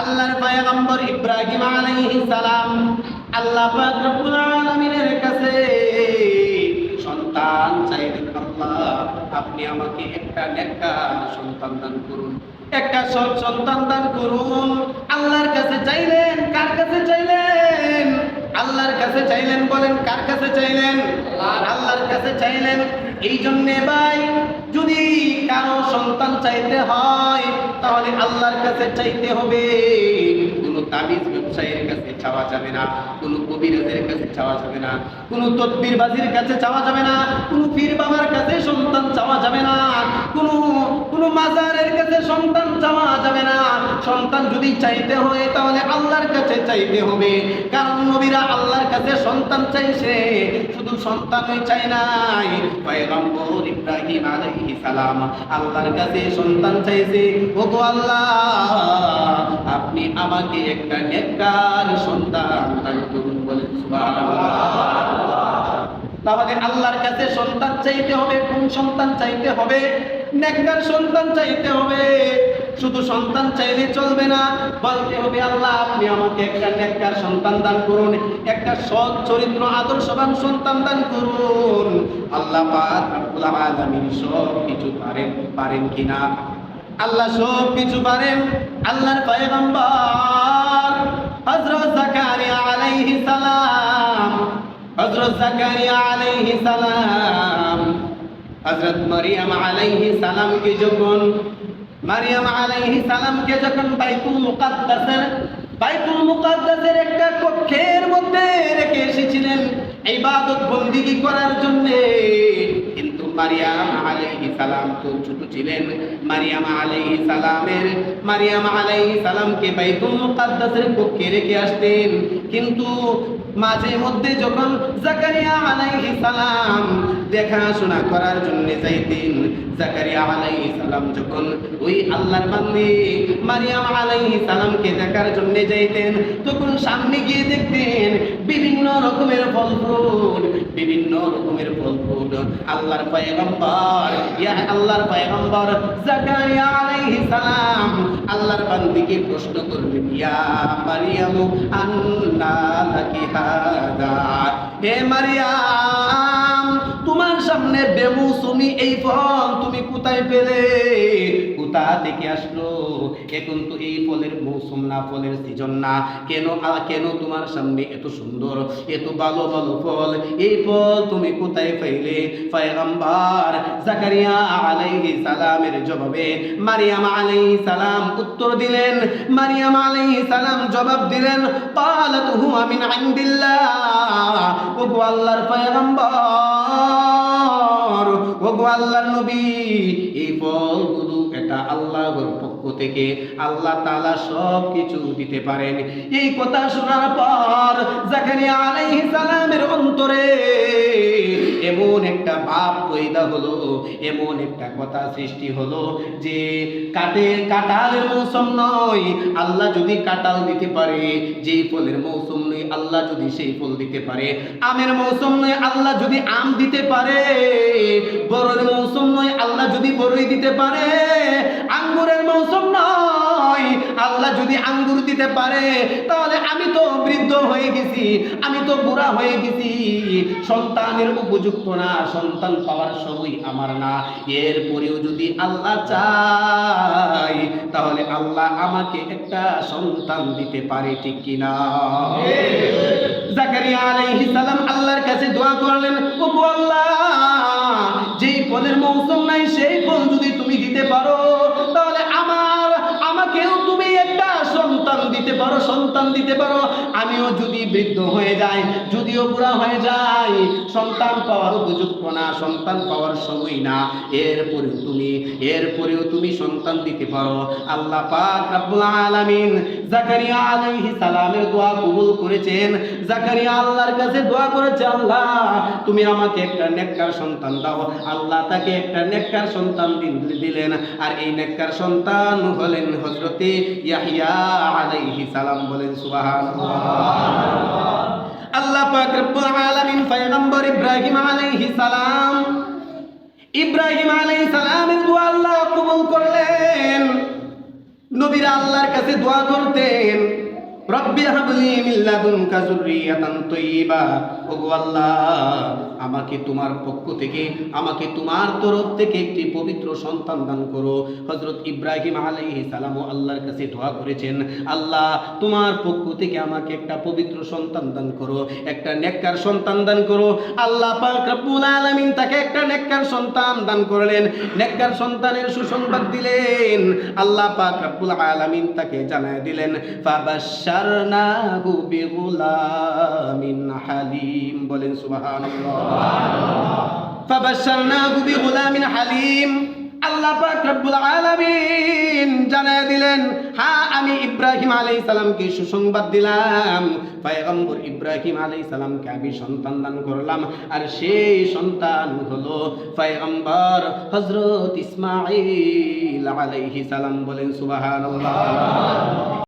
আল্লাহর পয়গম্বর ইব্রাহিম আলাইহিস সালাম আল্লাহ পাক রব্বুল আলামিনের কাছে সন্তান চাইলেন, আল্লাহ, আপনি আমাকে একটা নেককার সন্তান দান করুন। একটা সৎ সন্তান দান করুন। আল্লাহর কাছে চাইলেন, কার কাছে চাইলেন? আল্লাহর কাছে চাইলেন বলেন, কার কাছে চাইলেন? আল্লাহর কাছে চাইলেন। এই জন্যে ভাই, যদি কারও সন্তান চাইতে হয়, তাহলে আল্লাহর কাছে চাইতে হবে। কোনো তাবিজ ব্যবসায়ীর কাছে চাওয়া যাবে না, কোনো কবিরাজের কাছে চাওয়া যাবে না, কোনো তদ্বিরবাজির কাছে চাওয়া যাবে না, কোনো পীর বাবার কাছে সন্তান চাওয়া যাবে না, কোনো কোনো মাজারের কাছে সন্তান চাওয়া যাবে না। সন্তান যদি চাইতে হয় তাহলে আল্লাহর কাছে চাইতে হবে, কারণ নবীরা আল্লাহর কাছে সন্তান চাইছে, শুধু সন্তানই চাই নাই। পয়গম্বর ইব্রাহিম আলাইহিস সালাম আল্লাহর কাছে সন্তান চাইছে, ওগো আল্লাহ, আপনি আমাকে একটা নেককার সন্তান তাহলে আল্লাহর কাছে সন্তান চাইতে হবে, কোন সন্তান চাইতে হবে? নেককার সন্তান চাইতে হবে। শুধু সন্তান চাইলে চলবে না। বলতে হবে, আল্লাহ, আপনি আমাকে একটা নেককার সন্তান দান করুন, একটা সৎ, চরিত্র, আদর্শবান সন্তান দান করুন। আল্লাহ রব্বুল আলামিন সব কিছু পারেন পারেন কিনা? আল্লাহ সব কিছু পারেন। আল্লাহর পয়গম্বর জাকারিয়া আলাইহি সালাম। হযরত আলাইহিস সালামকে যখন, মারিয়াম আলাইহি সালামকে যখন বাইতুল মুকাদ্দাসের বাইতুল মুকাদ্দাসের একটা কক্ষের মধ্যে রেখে এসেছিলেন, ইবাদত বন্দিগি করার জন্য। কিন্তু মারিয়াম আলাইহিস সালাম তো ছোট ছিলেন মারিয়াম আলাইহিস সালামের। মারিয়াম আলাইহিস সালামকে বাইতুল মুকাদ্দাসের কক্ষে রেখে আসতেন। কিন্তু মাঝে মধ্যে যখন জাকারিয়া আলাইহিস সালাম দেখাশোনা করার জন্য যাইতেন, জাকারিয়া আলাইহিস সালাম যখন ওই আল্লাহর বান্দে মারিয়াম আলাইহিস সালামকে দেখার জন্য যাইতেন, তখন সামনে গিয়ে দেখতেন বিভিন্ন রকমের ফল বিভিন্ন রকমের ফল ফ্রুট আল্লাহর পয়গম্বর, ইয়া আল্লাহর পয়গম্বর জাকারিয়া আলাইহিস সালাম আল্লাহর বান্দিকে প্রশ্ন করলেন ইয়া মারিয়াম, আন্না লাকি হাদা? হে মারিয়াম বেমৌসুমি এই ফল তুমি কোথায় পেলে কোথা থেকে আসলো এখন তো এই ফলের মৌসুম না ফলের সিজন না কেন আ কেন তোমার সামনে এত সুন্দর এত ভালো ভালো ফল এই ফল তুমি কোথায় পাইলে পয়গম্বর জাকারিয়া আলাইহিস সালামের জবাবে মারিয়াম আলাইহিস সালাম উত্তর দিলেন মারিয়াম আলাইহিস সালাম জবাব দিলেন قالت هو من عند الله ওগো আল্লাহর পয়গম্বর ওগো আল্লাহর নবী, এই এটা আল্লাহর পক্ষ থেকে আল্লাহ সব কিছু দিতে পারেন। এই কথা শোনার পর জাকারিয়া আলাইহিস সালামের অন্তরে এমন একটা ভাব পয়দা হলো, এমন একটা কথা সৃষ্টি হলো যে কাটে কাঁঠালের মৌসুম নয়, আল্লাহ যদি কাঁঠাল দিতে পারে, যেই ফলের মৌসুম নয় আল্লাহ যদি সেই ফল দিতে পারে, আমের মৌসুম নয় আল্লাহ যদি আম দিতে পারে বড়ের মৌসুম নয় আল্লাহ যদি বড়ই দিতে পারে, আঙ্গুরের মৌসুম নয় আল্লাহ যদি আঙ্গুর দিতে পারে তাহলে আমি তো বৃদ্ধ হয়ে গেছি আমি তো বুড়া হয়ে গেছি। সন্তানের উপযুক্ত না সন্তান পাওয়ার সময় আমার না। এরপরেও যদি আল্লাহ চাই তাহলে আল্লাহ আমাকে একটা সন্তান দিতে পারে ঠিক কিনা জাকারিয়া আলাইহিস সালাম আল্লাহর কাছে দোয়া করলেন ওগো আল্লাহ দিতে পারো, সন্তান দিতে পারো, আমিও যদি বৃদ্ধ হয়ে যাই, যদিও বুড়া হয়ে যাই, সন্তান পাওয়ার উপযুক্ত না, সন্তান পাওয়ার সময় না। এরপরেও তুমি এরপরেও তুমি সন্তান দিতে পারো। আল্লাহ পাক রব্বুল আলামিন জাকারিয়া আলাইহিস সালামের দোয়া কবুল করেছেন। জাকারিয়া আল্লাহর কাছে দোয়া করেছে, আল্লাহ, তুমি আমাকে একটা নেককার সন্তান দাও। আল্লাহ তাকে একটা নেককার সন্তান দিলেন। আর এই নেককার সন্তান হলেন হযরতে ইয়াহইয়া আলাইহিস সালাম বলেন, সুবহানাল্লাহ। আল্লাহ পাক রব্বুল আলামিন পয়গম্বর ইব্রাহিম আলাইহি সালাম, ইব্রাহিম আলাইহিস সালামের দোয়া আল্লাহ কবুল করলেন। নবীরা আল্লাহর কাছে দোয়া করতেন। রব্বি হাবলি মিন লাদুনকা যুররিয়াতান তাইয়্যিবা ওগো আল্লাহ, আমাকে তোমার পক্ষ থেকে, আমাকে তোমার তরফ থেকে একটি পবিত্র সন্তান দান করো। হযরত ইব্রাহিম আলাইহিস সালাম আল্লাহর কাছে দোয়া করেছেন, আল্লাহ, তোমার পক্ষ থেকে আমাকে একটা পবিত্র সন্তান দান করো, একটা নেককার সন্তান দান করো। আল্লাহ পাক রব্বুল আলামিন তাকে একটা নেককার সন্তান দান করলেন। নেককার সন্তানের সুসংবাদ দিলেন। আল্লাহ পাক রব্বুল আলামিন তাকে জানায় দিলেন ফাবাশশারনাহু বিগুলামিন হালিম বলেন সুবহানাল্লাহ। ফাবাশশারনাহু বিগুলামিন হালিম আল্লাহ পাক রব্বুল আলামিন জানায় দিলেন হ্যাঁ আমি ইব্রাহিম আলাইহিস সালামকে সুসংবাদ দিলাম। পয়গম্বর ইব্রাহিম আলাইহিস সালামকে আমি সন্তান দান করলাম। আর সেই সন্তান হলো পয়গম্বর হযরত ইসমাঈল আলাইহিস সালাম বলেন সুবহানাল্লাহ।